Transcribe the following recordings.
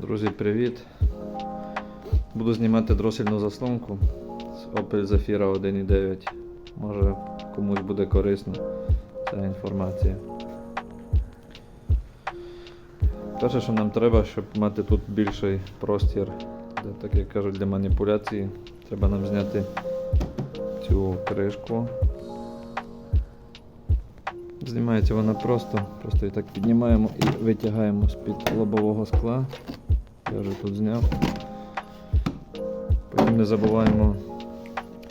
Друзі, привіт! Буду знімати дросельну заслонку з Opel Zafira 1.9. Може комусь буде корисна ця інформація. Перше, що нам треба, щоб мати тут більший простір, для, так як кажуть, для маніпуляції, треба нам зняти цю кришку. Знімається вона просто, просто її так піднімаємо і витягаємо з-під лобового скла. Я вже тут зняв. Потім не забуваємо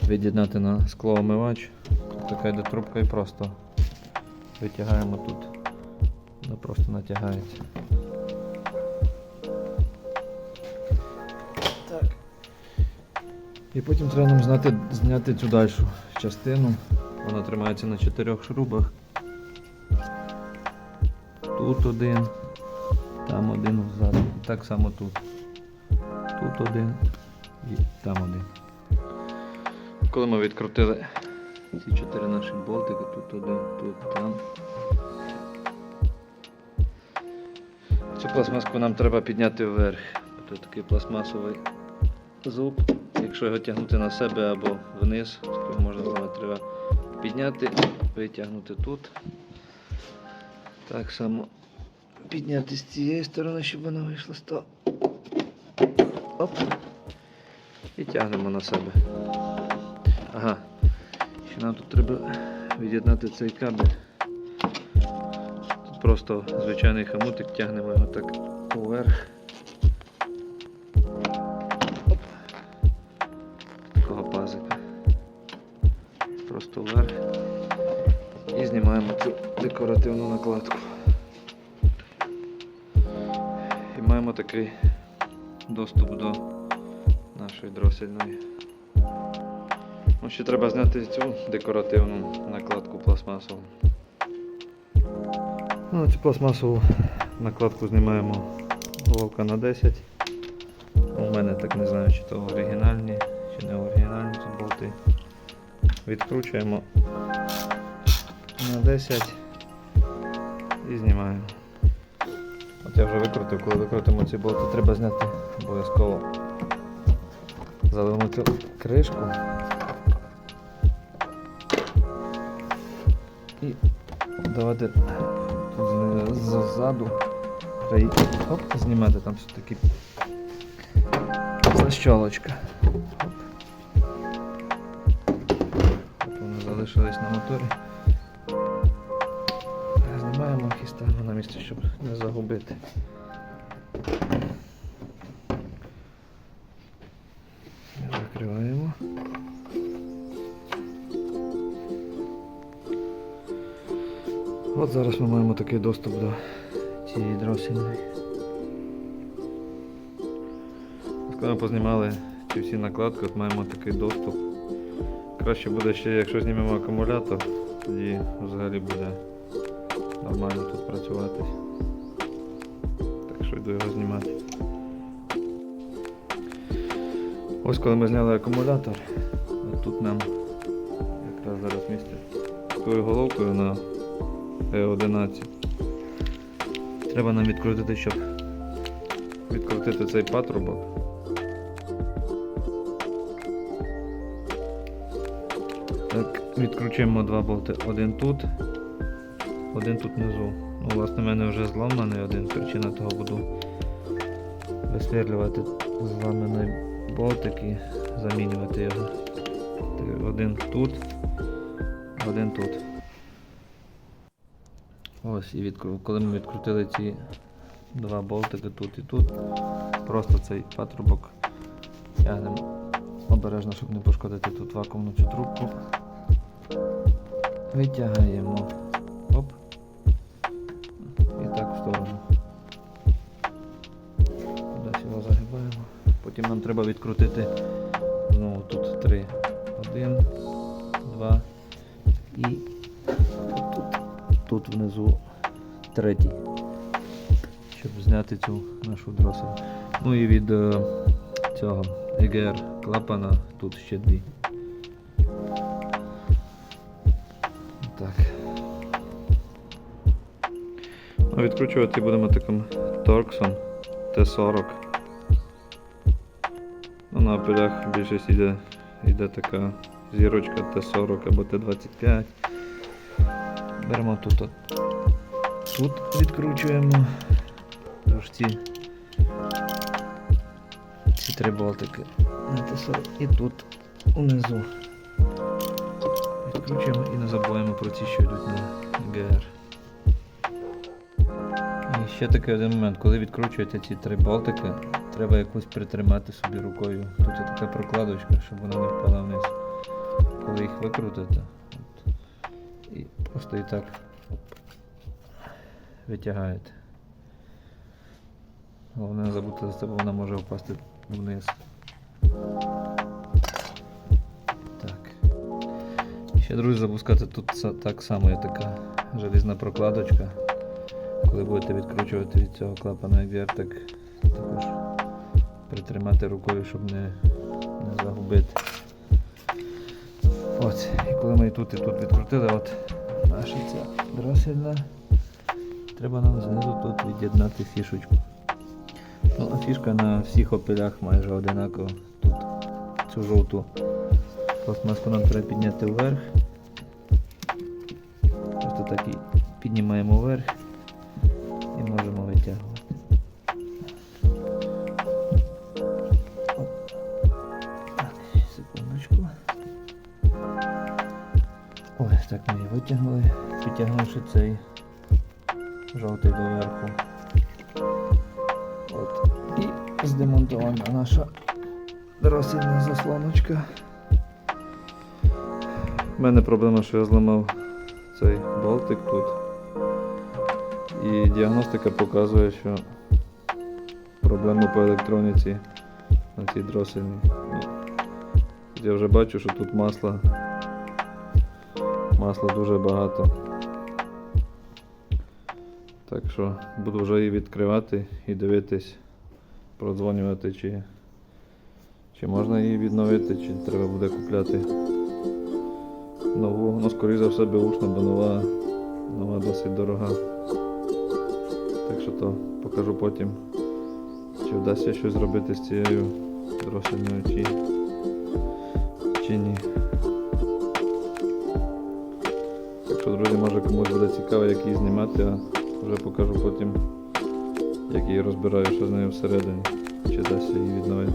від'єднати на склоомивач. Тут така йде трубка і просто витягаємо тут. Вона просто натягається. Так. І потім треба нам знати, зняти цю дальшу частину. Вона тримається на чотирьох шрубах. Тут один, там один ззаду. Так само тут. Тут один і там один. Коли ми відкрутили ці чотири наші болтики, тут один, тут, там. Цю пластмаску нам треба підняти вверх. Тут такий пластмасовий зуб. Якщо його тягнути на себе або вниз, то його можна було треба підняти, витягнути тут. Так само підняти з цієї сторони, щоб вона вийшла з того. Оп. І тягнемо на себе. Ага. Ще нам тут треба від'єднати цей кабель. Тут просто звичайний хамутик, тягнемо його так. Оп. Такого пазика. Просто вверх. І знімаємо цю декоративну накладку. Маємо такий доступ до нашої дросельної. Ну, ще треба зняти цю декоративну накладку пластмасову. Ну, цю пластмасову накладку знімаємо головка на 10. У мене так не знаю, чи то оригінальні, чи не оригінальні ці болти. Відкручуємо на 10 і знімаємо. Я вже викрутив, коли викрутимо ці болти, треба зняти обов'язково. Залимо кришку. І давати тут ззаду. Оп, знімати там все-таки защолочка. Вони залишились на моторі. Ставимо на місце, щоб не загубити. Закриваємо. От зараз ми маємо такий доступ до цієї дросельної. Коли ми познімали ці всі накладки, от маємо такий доступ. Краще буде ще, якщо знімемо акумулятор, тоді взагалі буде нормально тут працювати. Так що йду його знімати. Ось коли ми зняли акумулятор, тут нам якраз зараз місце такою головкою на E11. Треба нам відкрутити, щоб відкрутити цей патрубок. Так, відкручуємо два болти. Один тут, один тут внизу. Ну, власне, в мене вже зламаний один, причина того буду висверлювати зламаний болтик і замінювати його. Один тут, один тут. Ось і відкру... коли ми відкрутили ці два болтики тут і тут, просто цей патрубок тягнемо обережно, щоб не пошкодити тут вакуумну цю трубку. Витягаємо. Оп. Потім нам треба відкрутити знову тут три. Один, два і тут, тут внизу третій. Щоб зняти цю нашу дросель. Ну і від е, цього ЕГР клапана тут ще дві. Так. Ну, відкручувати будемо таким торксом. Т40. Ну, на апелях більшість йде, йде така зірочка Т40 або Т25. Беремо тут. Тут відкручуємо. Тож ці, ці три болтики на Т40 і тут унизу. Відкручуємо і не забуваємо про ці, що йдуть на ГР. І ще такий один момент, коли відкручуєте ці три болтики, треба якусь притримати собі рукою. Тут є така прокладочка, щоб вона не впала вниз. Коли їх викрутите, от, і просто і так оп, витягаєте. Головне не забути за себе, вона може впасти вниз. Так. Ще, друзі, запускати тут так само є така желізна прокладочка. Коли будете відкручувати від цього клапана EGR, так також притримати рукою, щоб не, не загубити. От, і коли ми і тут і тут відкрутили, от наша ця дросельна, треба нам знизу тут від'єднати фішечку. Ну, а фішка на всіх опелях майже одинакова. Тут цю жовту пластмаску нам треба підняти вверх. Просто так і піднімаємо вверх так ми підтягнувши цей жовтий доверху. От. І здемонтована наша доросільна заслоночка. У мене проблема, що я зламав цей болтик тут. І діагностика показує, що проблеми по електроніці на цій дросельній. Я вже бачу, що тут масла. Масла дуже багато. Так що буду вже її відкривати і дивитись, продзвонювати, чи, чи можна її відновити, чи треба буде купляти нову. Ну, скоріше за все, беушна, бо нова, нова досить дорога. Так що то покажу потім, чи вдасться щось зробити з цією дросельною чи, чи ні. Що, друзі, може комусь буде цікаво, як її знімати, а вже покажу потім, як її розбираю, що з нею всередині, чи дасть її відновити.